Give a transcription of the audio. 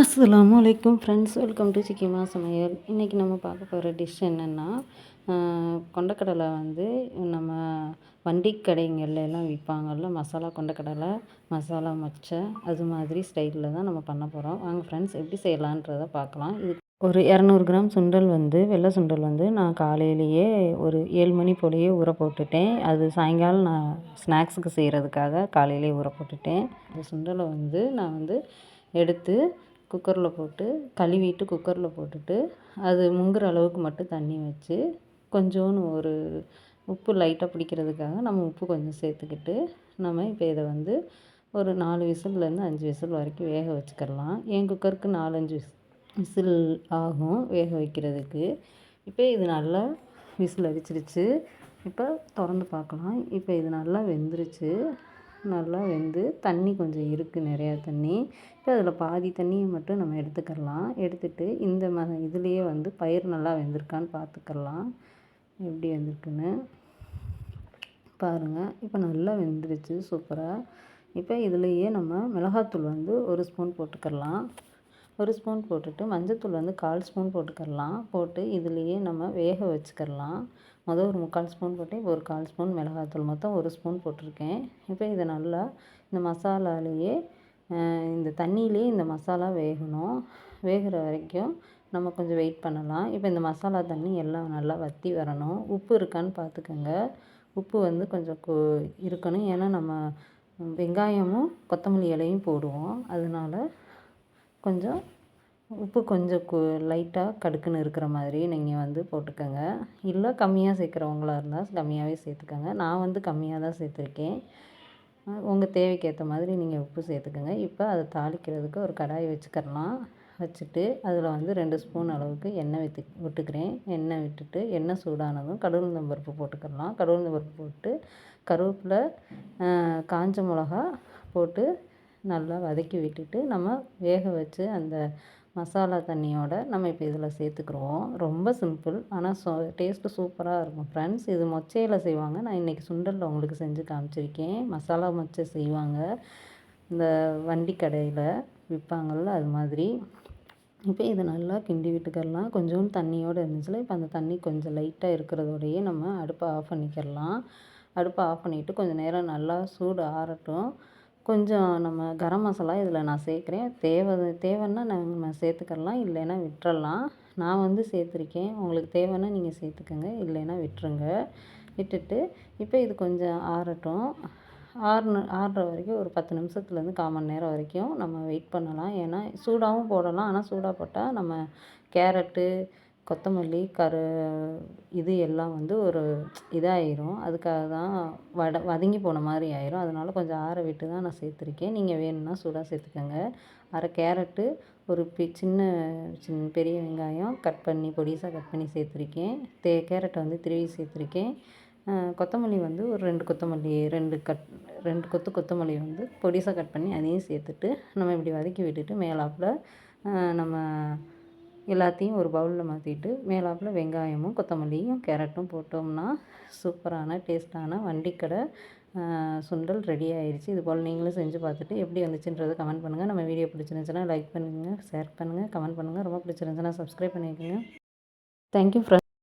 அஸ்லாம் அலைக்கும் friends welcome to சிக்கிமா சமையல் இன்றைக்கி நம்ம பார்க்க போகிற டிஷ் என்னென்னா கொண்டக்கடலை வந்து நம்ம வண்டி கடைங்கள்ல எல்லாம் விற்பாங்கல்ல மசாலா கொண்டக்கடலை மசாலா மச்சை அது மாதிரி ஸ்டைலில் தான் நம்ம பண்ண போகிறோம் வாங்க ஃப்ரெண்ட்ஸ் எப்படி செய்யலான்றதை பார்க்கலாம். இது ஒரு இரநூறு கிராம் சுண்டல் வந்து வெள்ளை சுண்டல் வந்து நான் காலையிலேயே ஒரு ஏழு மணி போலேயே ஊற போட்டுட்டேன். அது சாயங்காலம் நான் ஸ்நாக்ஸுக்கு செய்கிறதுக்காக காலையிலேயே ஊற போட்டுட்டேன். அந்த சுண்டலை வந்து நான் வந்து எடுத்து குக்கரில் போட்டு கழுவிட்டு குக்கரில் போட்டுட்டு அது முங்குற அளவுக்கு மட்டும் தண்ணி வச்சு கொஞ்சோண்டு ஒரு உப்பு லைட்டாக பிடிக்கிறதுக்காக நம்ம உப்பு கொஞ்சம் சேர்த்துக்கிட்டு நம்ம இப்போ இதை வந்து ஒரு நாலு விசில்லேருந்து அஞ்சு விசில் வரைக்கும் வேக வச்சுக்கிடலாம் என் குக்கருக்கு நாலஞ்சு விஸ் விசில் ஆகும் வேக வைக்கிறதுக்கு. இப்போ இது நல்லா விசில் அடிச்சிருச்சு. இப்போ திறந்து பார்க்கலாம் இப்போ இது நல்லா வெந்துருச்சு. நல்லா வெந்து தண்ணி கொஞ்சம் இருக்குது நிறையா தண்ணி. இப்போ அதில் பாதி தண்ணியை மட்டும் நம்ம எடுத்துக்கிடலாம் எடுத்துகிட்டு இந்த ம இதுலேயே வந்து பயிர் நல்லா வெந்திருக்கான்னு பார்த்துக்கிடலாம் எப்படி வந்திருக்குன்னு பாருங்கள் இப்போ நல்லா வெந்துருச்சு சூப்பராக இப்போ இதுலேயே நம்ம மிளகாத்தூள் வந்து ஒரு ஸ்பூன் போட்டுக்கிடலாம் ஒரு ஸ்பூன் போட்டுட்டு மஞ்சத்தூள் வந்து கால் ஸ்பூன் போட்டுக்கிடலாம் போட்டு இதுலேயே நம்ம வேக வச்சுக்கிடலாம் மொதல் ஒரு முக்கால் ஸ்பூன் போட்டு இப்போ ஒரு கால் ஸ்பூன் மிளகாத்தூள் மொத்தம் ஒரு ஸ்பூன் போட்டிருக்கேன். இப்போ இதை நல்லா இந்த மசாலாலேயே இந்த தண்ணியிலே இந்த மசாலா வேகணும். வேகிற வரைக்கும் நம்ம கொஞ்சம் வெயிட் பண்ணலாம். இப்போ இந்த மசாலா தண்ணி எல்லாம் நல்லா வற்றி வரணும். உப்பு இருக்கான்னு பார்த்துக்கோங்க. உப்பு வந்து கொஞ்சம் கு இருக்கணும். ஏன்னா நம்ம வெங்காயமும் கொத்தமல்லி இலையும் போடுவோம். அதனால் கொஞ்சம் உப்பு கொஞ்சம் கு லைட்டாக கடுக்குன்னு இருக்கிற மாதிரி நீங்கள் வந்து போட்டுக்கோங்க. இல்லை கம்மியாக சேர்க்குறவங்களா இருந்தால் கம்மியாகவே சேர்த்துக்கோங்க. நான் வந்து கம்மியாக தான் சேர்த்துருக்கேன். உங்கள் தேவைக்கு ஏற்ற மாதிரி நீங்கள் உப்பு சேர்த்துக்கோங்க. இப்போ அதை தாளிக்கிறதுக்கு ஒரு கடாய் வச்சுக்கிறலாம். வச்சுட்டு அதில் வந்து ரெண்டு ஸ்பூன் அளவுக்கு எண்ணெய் விற்று விட்டுக்கிறேன். எண்ணெய் விட்டுட்டு எண்ணெய் சூடானதும் கடவுளுந்தம் பருப்பு போட்டுக்கிடலாம் கடவுளுந்தம் பருப்பு போட்டு கருவேப்பிலை காஞ்ச மிளகா போட்டு நல்லா வதக்கி விட்டுட்டு நம்ம வேக வச்சு அந்த மசாலா தண்ணியோட நம்ம இப்போ இதில் சேர்த்துக்குருவோம் ரொம்ப சிம்பிள் ஆனால் சோ டேஸ்ட்டு சூப்பராக இருக்கும். ஃப்ரெண்ட்ஸ் இது மொச்சையில் செய்வாங்க. நான் இன்றைக்கி சுண்டலில் உங்களுக்கு செஞ்சு காமிச்சிருக்கேன். மசாலா மொச்சை செய்வாங்க. இந்த வண்டி கடையில் விற்பாங்கள்ல அது மாதிரி. இப்போ இது நல்லா கிண்டி விட்டுக்கிடலாம் கொஞ்சோண்டு தண்ணியோடு இருந்துச்சுல இப்போ அந்த தண்ணி கொஞ்சம் லைட்டாக இருக்கிறதோடையே நம்ம அடுப்பை ஆஃப் பண்ணிக்கிடலாம் அடுப்பை ஆஃப் பண்ணிவிட்டு கொஞ்சம் நேரம் நல்லா சூடு ஆறட்டும். கொஞ்சம் நம்ம கரம் மசாலா இதில் நான் சேர்க்குறேன். தேவை தேவைன்னா நம்ம சேர்த்துக்கலாம் இல்லைன்னா விட்டுறலாம். நான் வந்து சேர்த்துருக்கேன். உங்களுக்கு தேவைன்னா நீங்கள் சேர்த்துக்கோங்க இல்லைன்னா விட்டுருங்க. விட்டுட்டு இப்போ இது கொஞ்சம் ஆறட்டும். ஆறுன ஆறுற வரைக்கும் ஒரு பத்து நிமிஷத்துலேருந்து கால் மணி நேரம் வரைக்கும் நம்ம வெயிட் பண்ணலாம். ஏன்னா சூடாகவும் போடலாம். ஆனால் சூடாக போட்டால் நம்ம கேரட்டு கொத்தமல்லி கரு இது எல்லாம் வந்து ஒரு இதாயிரும். அதுக்காக தான் வட வதங்கி போன மாதிரி ஆயிரும். அதனால கொஞ்சம் ஆற விட்டு தான் நான் சேர்த்துருக்கேன். நீங்கள் வேணும்னா சூடாக சேர்த்துக்கோங்க. அரை கேரட்டு ஒரு பி சின்ன சின் பெரிய வெங்காயம் கட் பண்ணி பொடிசாக கட் பண்ணி சேர்த்துருக்கேன். தே கேரட்டை வந்து திருவி சேர்த்துருக்கேன். கொத்தமல்லி வந்து ஒரு ரெண்டு கொத்தமல்லி ரெண்டு கட் ரெண்டு கொத்து கொத்தமல்லி வந்து பொடிசாக கட் பண்ணி அதையும் சேர்த்துட்டு நம்ம இப்படி வதக்கி விட்டுட்டு மேலாப்பில் நம்ம எல்லாத்தையும் ஒரு பவுலில் மாற்றிட்டு மேலாப்பில் வெங்காயமும் கொத்தமல்லியும் கேரட்டும் போட்டோம்னா சூப்பரான டேஸ்ட்டான வண்டிக்கடை சுண்டல் ரெடி ஆயிடுச்சு இது போல் நீங்களும் செஞ்சு பார்த்துட்டு எப்படி வந்துச்சுன்றதை கமெண்ட் பண்ணுங்கள் நம்ம வீடியோ பிடிச்சிருந்துச்சுன்னா லைக் பண்ணுங்கள் ஷேர் பண்ணுங்கள் கமெண்ட் பண்ணுங்கள் ரொம்ப பிடிச்சிருந்துச்சுன்னா சப்ஸ்கிரைப் பண்ணிக்கோங்க. Thank you friend